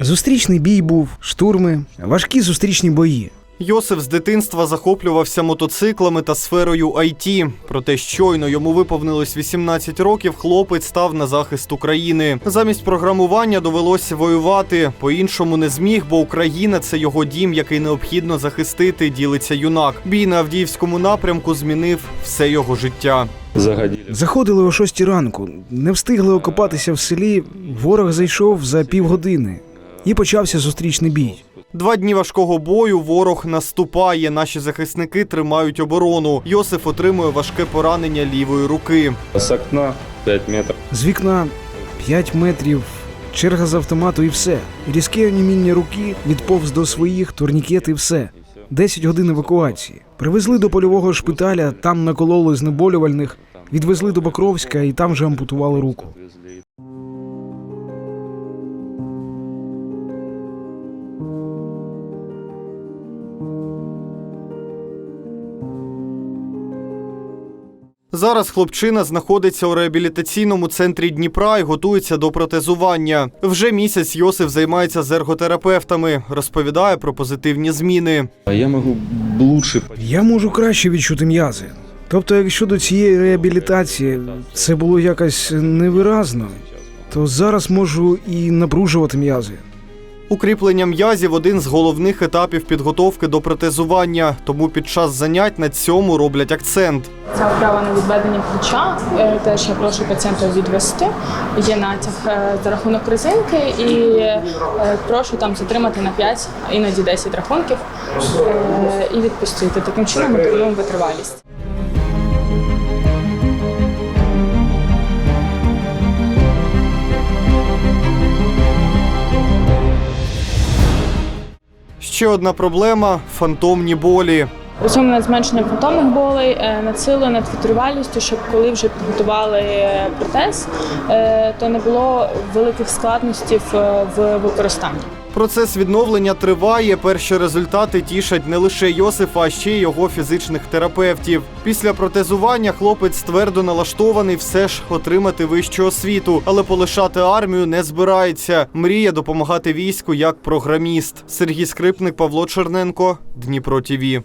Зустрічний бій був, штурми, важкі зустрічні бої. Йосиф з дитинства захоплювався мотоциклами та сферою IT. Проте щойно йому виповнилось 18 років. Хлопець став на захист України. Замість програмування довелося воювати. По-іншому не зміг, бо Україна це його дім, який необхідно захистити. Ділиться юнак. Бій на Авдіївському напрямку змінив все його життя. Заходили о шостій ранку, не встигли окопатися в селі. Ворог зайшов за півгодини і почався зустрічний бій. Два дні важкого бою. Ворог наступає. Наші захисники тримають оборону. Йосиф отримує важке поранення лівої руки. С окна 5 метров. З вікна 5 метрів, черга з автомату і все. Різке оніміння руки, відповз до своїх, турнікет і все. 10 годин евакуації. Привезли до польового шпиталя, там накололи знеболювальних, відвезли до Покровська і там же ампутували руку. Зараз хлопчина знаходиться у реабілітаційному центрі Дніпра і готується до протезування. Вже місяць Йосиф займається з ерготерапевтами, розповідає про позитивні зміни. А я могу лучше Я можу краще відчути м'язи. Тобто, якщо до цієї реабілітації це було якось невиразно, то зараз можу і напружувати м'язи. Укріплення м'язів один з головних етапів підготовки до протезування, тому під час занять на цьому роблять акцент. Ця вправа на відведення плеча. Е, Теж я прошу пацієнта відвести. Є натяг е, за рахунок резинки і е, прошу там затримати на 5, іноді 10 рахунків і відпустити. Таким чином ми витривалість. Ще одна проблема фантомні болі. Працюємо над зменшенням фантомних болей, е, над силою, над витривалістю, щоб коли вже підготували е, протез, е, то не було великих складностей в використанні. Процес відновлення триває. Перші результати тішать не лише Йосифа, а ще й його фізичних терапевтів. Після протезування хлопець твердо налаштований все ж отримати вищу освіту, але полишати армію не збирається. Мріє допомагати війську як програміст. Сергій Скрипник, Павло Черненко, Дніпро ТІВІ.